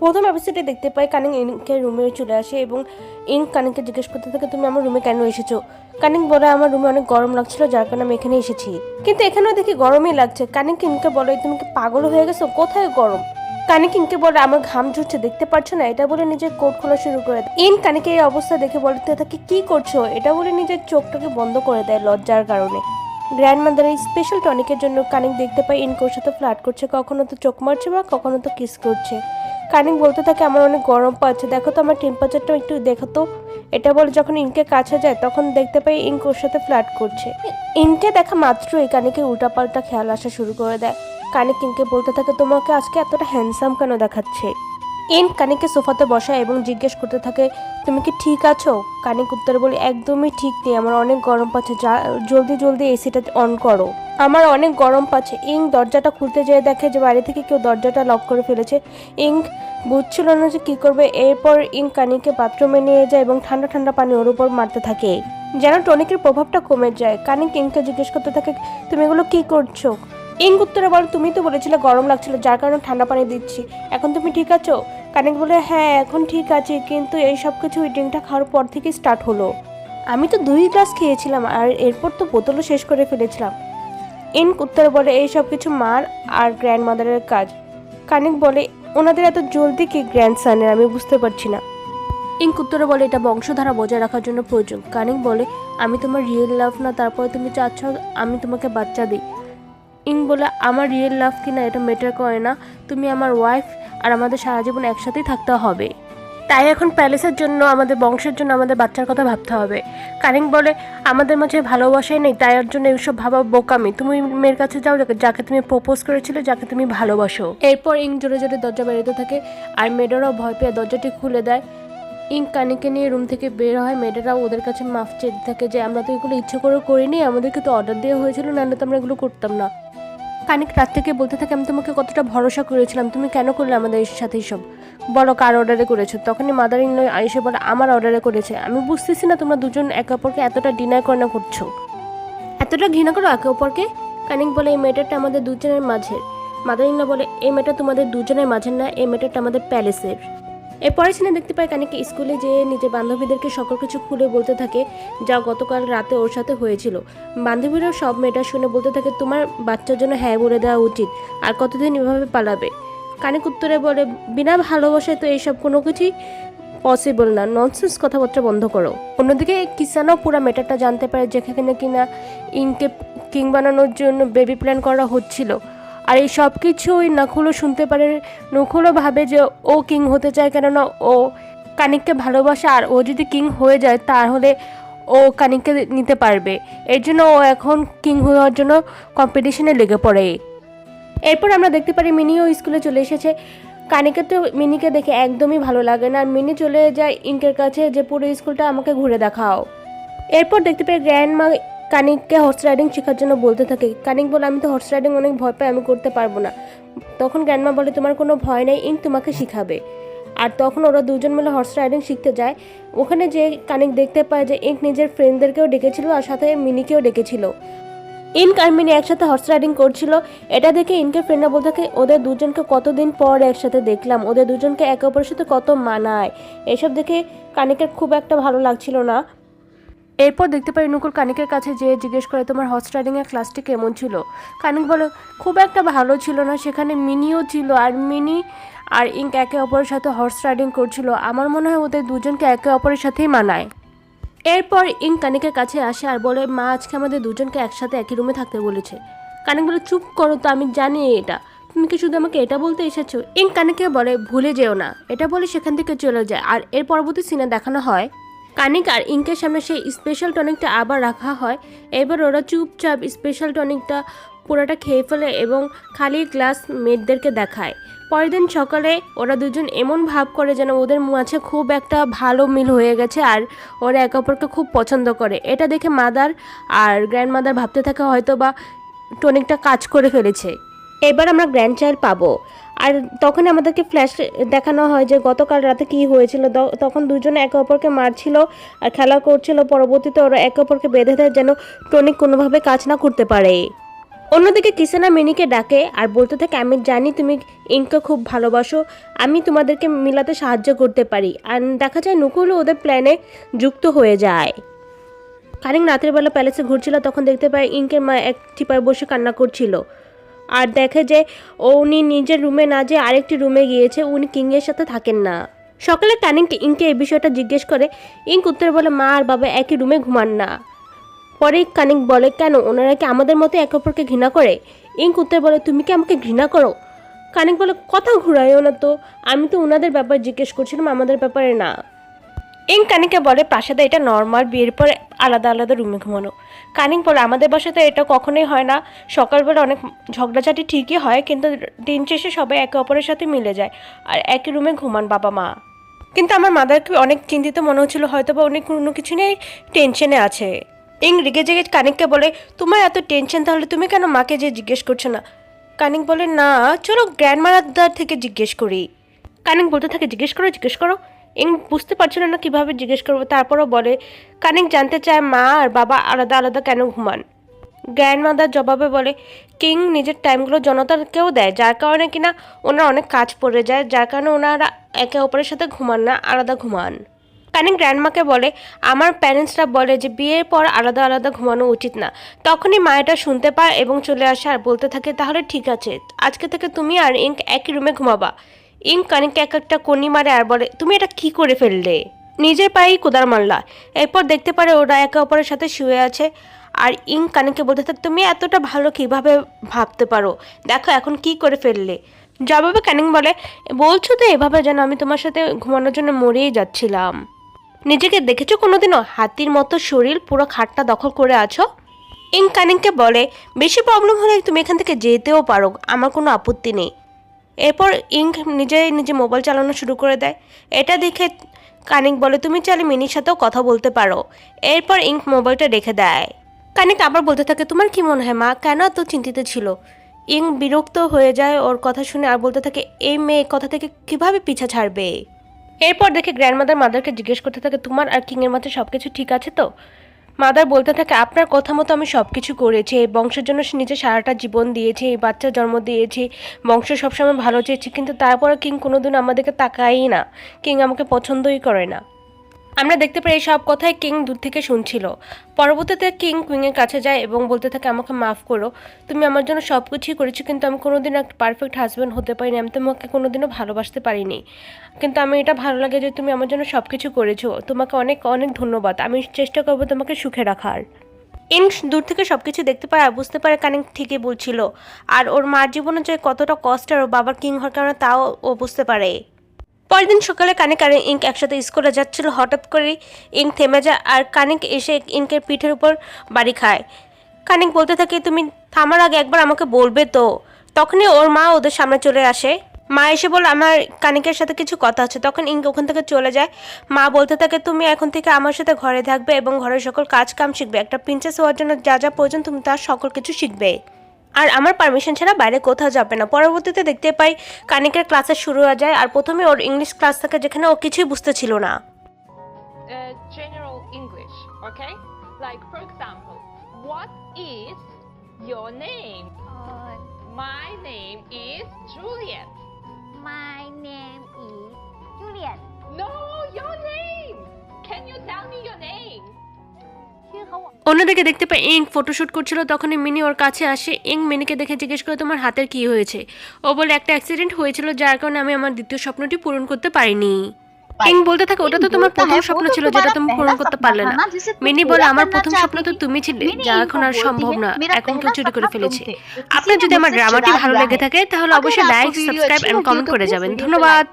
প্রথম এপিসোডে দেখতে পাই কানিং ইনকে রুমে চলে আসে এবং ইন কানিংকে জিজ্ঞেস করতে থাকে, তুমি আমার রুমে কেন এসেছ? কানিং বলে, আমার রুমে অনেক গরম লাগছিল, যার কারণে আমি এখানে এসেছি। কিন্তু এখানেও দেখি গরমই লাগছে। কানিং ইনকে বলে, তুমি কি পাগল হয়ে গেছো? কোথায় গরম? কানিক ইনকে বলে, আমার ঘাম ঝরছে, দেখতে পাচ্ছ না? এটা বলে নিজের কোট খোলা শুরু করে দেয়। ইন কানিকে এই অবস্থা দেখে বলতে থাকে, কি করছ? এটা বলে নিজের চোখটাকে বন্ধ করে দেয় লজ্জার কারণে। গ্র্যান্ড মাদার এই স্পেশাল টনিকের জন্য কানিক দেখতে পাই ইনকোর সাথে ফ্ল্যাট করছে, কখনো তো চোখ মারছে বা কখনো তো কিস করছে। কানিক বলতে থাকে আমার অনেক গরম পাচ্ছে দেখো তো আমার টেম্পারেচারটা একটু দেখো তো। এটা বলে যখন ইনকে কাছে যায়, তখন দেখতে পাই ইঙ্ক ওর সাথে ফ্ল্যাট করছে। ইনকে দেখা মাত্রই কানিকে উল্টাপাল্টা খেয়াল আসা শুরু করে দেয়। কানিক ইনকে বলতে থাকে, তোমাকে আজকে এতটা হ্যান্ডসাম কেন দেখাচ্ছে? ইন কানিককে সোফাতে বসায় এবং জিজ্ঞেস করতে থাকে, তুমি কি ঠিক আছো? কানিক উত্তরে বলি, একদমই ঠিক নেই, আমার অনেক গরম পাচ্ছে, যা, জলদি জলদি এসিটা অন করো। আমার অনেক গরম পাচ্ছে। ইং দরজাটা খুলতে যেয়ে দেখে যে বাইরে থেকে কেউ দরজাটা লক করে ফেলেছে। ইং বুঝছিল না যে কী করবে। এরপর ইং কানিকে বাথরুমে নিয়ে যায় এবং ঠান্ডা ঠান্ডা পানি ওর উপর মারতে থাকে। যেন টনিকের প্রভাবটা কমে যায়। কানিক ইংকে জিজ্ঞেস করতে থাকে, তুমি এগুলো কি করছ? ইং উত্তরে বলো, তুমি তো বলেছিলে গরম লাগছিল, যার কারণে ঠান্ডা পানি দিচ্ছি। এখন তুমি ঠিক আছো? কানিক বলে হ্যাঁ এখন ঠিক আছে, কিন্তু এই সব কিছু ওই খাওয়ার পর থেকেই স্টার্ট হলো। আমি তো দুই গ্লাস খেয়েছিলাম, আর এরপর তো বোতলও শেষ করে ফেলেছিলাম। ইন উত্তরে বলে, এই সব কিছু মার আর গ্র্যান্ড মাদারের কাজ। কানেক বলে, ওনাদের এত জলদি কি গ্র্যান্ড সানের আমি বুঝতে পারছি না। ইঙ্ক উত্তরে বলে, এটা বংশধারা বজায় রাখার জন্য প্রয়োজন। কানিক বলে, আমি তোমার রিয়েল লাভ না, তারপরে তুমি চাচ্ছ আমি তোমাকে বাচ্চা দিই। ইং বলে, আমার রিয়েল লাভ কিনা, এটা মেটার করে না। তুমি আমার ওয়াইফ আর আমাদের সারা জীবন একসাথেই থাকতে হবে। তাই এখন প্যালেসের জন্য, আমাদের বংশের জন্য, আমাদের বাচ্চার কথা ভাবতে হবে। কানিং বলে, আমাদের মাঝে ভালোবাসাই নেই, তাই এর জন্য এইসব ভাবা বোকামি। তুমি মেয়ের কাছে যাও, যাকে- তুমি প্রপোজ করেছিলে, যাকে তুমি ভালোবাসো। এরপর ইং জোরে জোরে দরজা বেরোতে থাকে, আর মেয়েটারাও ভয় পেয়ে দরজাটি খুলে দেয়। ইং কানিকে নিয়ে রুম থেকে বের হয়, মেয়েটারাও ওদের কাছে মাফ চেয়ে থাকে যে, আমরা তো এগুলো ইচ্ছে করে করিনি, আমাদেরকে তো অর্ডার দেওয়া হয়েছিল, নাহলে তো আমরা এগুলো করতাম না। কানিক রাত থেকে বলতে থাকে, আমি তোমাকে কতটা ভরসা করেছিলাম। তুমি কেন করলে আমাদের সাথে সব বড় কার অর্ডারে করেছ? তখনই মাদার ইন এসে বলে, আমার অর্ডারে করেছে। আমি বুঝতেছি না তোমরা দুজন একে অপরকে এতটা ডিনার করে না করছ। এতটা ঘৃণা করো একে অপরকে? কানিক বলে, এই মেয়েটাটা আমাদের দুজনের মাঝের। ইন বলে, এই মেয়েটা তোমাদের দুজনের মাঝের না, এই মেয়েটাটা আমাদের প্যালেসের। এরপরে সিনে দেখতে পাই কানিকে স্কুলে যেয়ে নিজের বান্ধবীদেরকে সকল কিছু খুলে বলতে থাকে, যা গতকাল রাতে ওর সাথে হয়েছিল। বান্ধবীরাও সব মেয়েটা শুনে বলতে থাকে, তোমার বাচ্চার জন্য হ্যাঁ বলে দেওয়া উচিত, আর কতদিন এভাবে পালাবে? কানিক উত্তরে বলে, বিনা ভালোবাসায় তো এইসব কোনো কিছুই পসিবল না। ননসেন্স কথাবার্তা বন্ধ করো। অন্যদিকে কিসানও পুরো মেটারটা জানতে পারে, যেখানে কিনা ইনকে কিং বানানোর জন্য বেবি প্ল্যান করা হচ্ছিল। আর এই সব কিছু ওই নখুলো শুনতে পারে নখুলো ভাবে যে ও কিং হতে চায়, কেননা ও কানিককে ভালোবাসে, আর ও যদি কিং হয়ে যায় তাহলে ও কানিককে নিতে পারবে। এর জন্য ও এখন কিং হওয়ার জন্য কম্পিটিশনে লেগে পড়ে। এরপর আমরা দেখতে পারি মিনিও স্কুলে চলে এসেছে। কানিকে তো মিনিকে দেখে একদমই ভালো লাগে না। আর মিনি চলে যায় ইঙ্কের কাছে যে, পুরো স্কুলটা আমাকে ঘুরে দেখাও। এরপর দেখতে পাই গ্র্যান্ড মা কানিককে হর্স রাইডিং শেখার জন্য বলতে থাকে। কানিক বলে, আমি তো হর্স রাইডিং অনেক ভয় পাই, আমি করতে পারব না। তখন গ্র্যান্ডমা বলে, তোমার কোনো ভয় নেই, ইন তোমাকে শিখাবে। আর তখন ওরা দুজন মিলে হর্স রাইডিং শিখতে যায়। ওখানে যে কানিক দেখতে পায় যে ইঙ্ক নিজের ফ্রেন্ডদেরকেও ডেকেছিল আর সাথে মিনিকেও ডেকেছিল। ইনক আর মিনি একসাথে হর্স রাইডিং করছিল। এটা দেখে ইনকে ফ্রেন্ডরা বলতে থাকে, ওদের দুজনকে কতদিন পর একসাথে দেখলাম? ওদের দুজনকে একে অপরের সাথে কত মানায়? এসব দেখে কানিকের খুব একটা ভালো লাগছিল না। এরপর দেখতে পাই নুকুর কানিকের কাছে যেয়ে জিজ্ঞেস করে, তোমার হর্স রাইডিংয়ের ক্লাসটি কেমন ছিল? কানিক বলে, খুব একটা ভালো ছিল না, সেখানে মিনিও ছিল আর মিনি আর ইঙ্ক একে অপরের সাথে হর্স রাইডিং করছিল। আমার মনে হয় ওদের দুজনকে একে অপরের সাথেই মানায়। এরপর ইং কানিকের কাছে আসে আর বলে, মা, আজকে আমাদের দুজনকে একসাথে একই রুমে থাকতে বলেছে। কানিক বলে, চুপ করো তো, আমি জানি এটা। তুমি কি শুধু আমাকে এটা বলতে এসেছ? ইং কানিকে বলে, ভুলে যেও না। এটা বলে সেখান থেকে চলে যায়। আর এর পরবর্তী সিনে দেখানো হয় কানিক আর ইঙ্কের সামনে সেই স্পেশাল টনিকটা আবার রাখা হয়। এবার ওরা চুপচাপ স্পেশাল টনিকটা পুরোটা খেয়ে ফেলে এবং খালি গ্লাস মেয়েদেরকে দেখায়। পরের দিন সকালে ওরা দুজন এমন ভাব করে যেন ওদের মাঝে খুব একটা ভালো মিল হয়ে গেছে আর ওরা একে অপরকে খুব পছন্দ করে। এটা দেখে মাদার আর গ্র্যান্ড মাদার ভাবতে থাকে হয়তো বা টনিকটা কাজ করে ফেলেছে। এবার আমরা গ্র্যান্ড চাইল্ড পাবো। আর তখন আমাদেরকে ফ্ল্যাশ দেখানো হয় যে গতকাল রাতে কি হয়েছিল। তখন দুজনে একে অপরকে মারছিল আর খেলা করছিল। পরবর্তীতে ওরা একে অপরকে বেঁধে দেয় যেন টনিক কোনোভাবে কাজ না করতে পারে। অন্যদিকে কিসানা মিনিকে ডাকে আর বলতে থাকে, আমি জানি তুমি ইংকে খুব ভালোবাসো। আমি তোমাদেরকে মিলাতে সাহায্য করতে পারি। আর দেখা যায় নুকুলও ওদের প্ল্যানে যুক্ত হয়ে যায়। কানিং রাতের বেলা প্যালেসে ঘুরছিল, তখন দেখতে পায় ইঙ্কের মা এক চিপায় বসে কান্না করছিল। আর দেখে যে উনি নিজের রুমে না যে আরেকটি রুমে গিয়েছে, উনি কিংয়ের সাথে থাকেন না। সকালে কানিং ইঙ্কে এই বিষয়টা জিজ্ঞেস করে ইঙ্ক উত্তরে বলে, মা আর বাবা একই রুমে ঘুমান না। পরে কানিক বলে, কেন, ওনারা কি আমাদের মতো একে অপরকে ঘৃণা করে? ইঙ্ক উত্তরে বলে, তুমি কি আমাকে ঘৃণা করো? কানিক বলে, কথা ঘুরাইও না তো। আমি তো ওনাদের ব্যাপারে জিজ্ঞেস করছিলাম, আমাদের ব্যাপারে না। ইং কানিকে বলে, প্রাসাদে এটা নর্মাল বিয়ের পর আলাদা আলাদা রুমে ঘুমানো। কানিক বলে, আমাদের বাসাতে এটা কখনোই হয় না। সকালবেলা অনেক ঝগড়াঝাটি ঠিকই হয়, কিন্তু দিন শেষে সবাই একে অপরের সাথে মিলে যায় আর একই রুমে ঘুমান বাবা মা। কিন্তু আমার মাদারকে অনেক চিন্তিত মনে হচ্ছিল হয়তো বা অনেক কোনো কিছু নিয়ে টেনশনে আছে। ইং রেগে জেগে কানিককে বলে, তোমার এত টেনশন তাহলে তুমি কেন মাকে যে জিজ্ঞেস করছ না? কানিক বলে, না, চলো গ্র্যান্ড মাদার থেকে জিজ্ঞেস করি। কানিক বলতে থাকে, জিজ্ঞেস করো জিজ্ঞেস করো। ইং বুঝতে পারছিল না কীভাবে জিজ্ঞেস করব। তারপরও বলে, কানিক জানতে চায় মা আর বাবা আলাদা আলাদা কেন ঘুমান? গ্র্যান্ড মাদার জবাবে বলে, কিং নিজের টাইমগুলো জনতাকেও দেয়, যার কারণে কিনা ওনার অনেক কাজ পড়ে যায়, যার কারণে ওনারা একে অপরের সাথে ঘুমান না, আলাদা ঘুমান। কানিক গ্র্যান্ডমাকে বলে, আমার প্যারেন্টসরা বলে যে বিয়ের পর আলাদা আলাদা ঘুমানো উচিত না। তখনই মা এটা শুনতে পায় এবং চলে আসে আর বলতে থাকে, তাহলে ঠিক আছে, আজকে থেকে তুমি আর ইঙ্ক একই রুমে ঘুমাবা। ইঙ্ক কানিককে এক একটা কনি মারে আর বলে, তুমি এটা কি করে ফেললে? নিজের পায়েই কুদার মারলা। এরপর দেখতে পারে ওরা একে অপরের সাথে শুয়ে আছে। আর ইং কানিকে বলতে থাকে, তুমি এতটা ভালো কীভাবে ভাবতে পারো? দেখো এখন কি করে ফেললে? জবাবে ক্যানিং বলে, বলছো তো এভাবে যেন আমি তোমার সাথে ঘুমানোর জন্য মরেই যাচ্ছিলাম। নিজেকে দেখেছ কোনোদিনও? হাতির মতো শরীর, পুরো খাটটা দখল করে আছো? ইং কানিংকে বলে, বেশি প্রবলেম হলে তুমি এখান থেকে যেতেও পারো, আমার কোনো আপত্তি নেই। এরপর ইঙ্ক নিজে নিজে মোবাইল চালানো শুরু করে দেয়। এটা দেখে কানিক বলে, তুমি চাইলে মিনির সাথেও কথা বলতে পারো। এরপর ইঙ্ক মোবাইলটা রেখে দেয়। কানিক আবার বলতে থাকে, তোমার কি মনে হয় মা, কেন এত চিন্তিত ছিল? ইং বিরক্ত হয়ে যায় ওর কথা শুনে আর বলতে থাকে, এই মেয়ে কথা থেকে কীভাবে পিছা ছাড়বে? এরপর দেখে গ্র্যান্ডমাদার মাদারকে জিজ্ঞেস করতে থাকে, তোমার আর কিংয়ের মাঝে সব কিছু ঠিক আছে তো? মাদার বলতে থাকে, আপনার কথা মতো আমি সব কিছু করেছি। এই বংশের জন্য সে নিজে সারাটা জীবন দিয়েছে, এই বাচ্চা জন্ম দিয়েছে। বংশ সবসময় ভালো চেয়েছে, কিন্তু তারপরে কিং কোনোদিন আমাদেরকে তাকায়ই না। কিং আমাকে পছন্দই করে না। আমরা দেখতে পাই এই সব কথাই কিং দূর থেকে শুনছিল। পরবর্তীতে কিং কুইংয়ের কাছে যায় এবং বলতে থাকে, আমাকে মাফ করো। তুমি আমার জন্য সব কিছুই করেছ, কিন্তু আমি কোনোদিনও একটা পারফেক্ট হাজব্যান্ড হতে পারিনি। আমি তোমাকে কোনোদিনও ভালোবাসতে পারিনি। কিন্তু আমি এটা ভালো লাগে যে তুমি আমার জন্য সব কিছু করেছ। তোমাকে অনেক অনেক ধন্যবাদ। আমি চেষ্টা করব তোমাকে সুখে রাখার। ইন দূর থেকে সব কিছু দেখতে পায় আর বুঝতে পারে কানিং ঠিকই বলছিল। আর ওর মার জীবনে যে কতটা কষ্ট আর বাবার কিং হওয়ার কারণে তাও ও বুঝতে পারে। পরের দিন সকালে কানিক আর ইঙ্ক একসাথে স্কুলে যাচ্ছিল। হঠাৎ করে ইঙ্ক থেমে যায় আর কানিক এসে ইঙ্কের পিঠের উপর বাড়ি খায়। কানিক বলতে থাকে, তুমি থামার আগে একবার আমাকে বলবে তো। তখনই ওর মা ওদের সামনে চলে আসে। মা এসে বলে, আমার কানিকের সাথে কিছু কথা আছে। তখন ইঙ্ক ওখান থেকে চলে যায়। মা বলতে থাকে, তুমি এখন থেকে আমার সাথে ঘরে থাকবে এবং ঘরের সকল কাজ কাম শিখবে। একটা প্রিন্সেস হওয়ার জন্য যা যা প্রয়োজন, তুমি তার সকল কিছু শিখবে। আর আমার পারমিশন ছাড়া বাইরে কোথাও যাবে না। পরবর্তীতে দেখতে পাই কানিকের ক্লাসে শুরু হয়ে যায় আর প্রথমে ওর ইংলিশ ক্লাস থাকে যেখানে ও কিছুই বুঝতে ছিল না। No, your name! Can you tell me your name? অন্যদিকে দেখতে পাই ইং ফটোশ্যুট করছিল তখনই মিনি ওর কাছে আসে। ইং মিনিকে দেখে জিজ্ঞেস করে তোমার হাতের কি হয়েছে? ও বলে একটা অ্যাক্সিডেন্ট হয়েছিল যার কারণে আমি আমার দ্বিতীয় স্বপ্নটি পূরণ করতে পারিনি। ইং বলতে থাকে ওটা তো তোমার প্রথম স্বপ্ন ছিল যেটা তুমি পূরণ করতে পারলে না। মিনি বলে আমার প্রথম স্বপ্ন তো তুমি ছিলে যা এখন আর সম্ভব না। এখন কেউ চুরি করে ফেলেছে। আপনার যদি আমার ড্রামাটি ভালো লেগে থাকে তাহলে অবশ্যই লাইক সাবস্ক্রাইব এন্ড কমেন্ট করে যাবেন। ধন্যবাদ।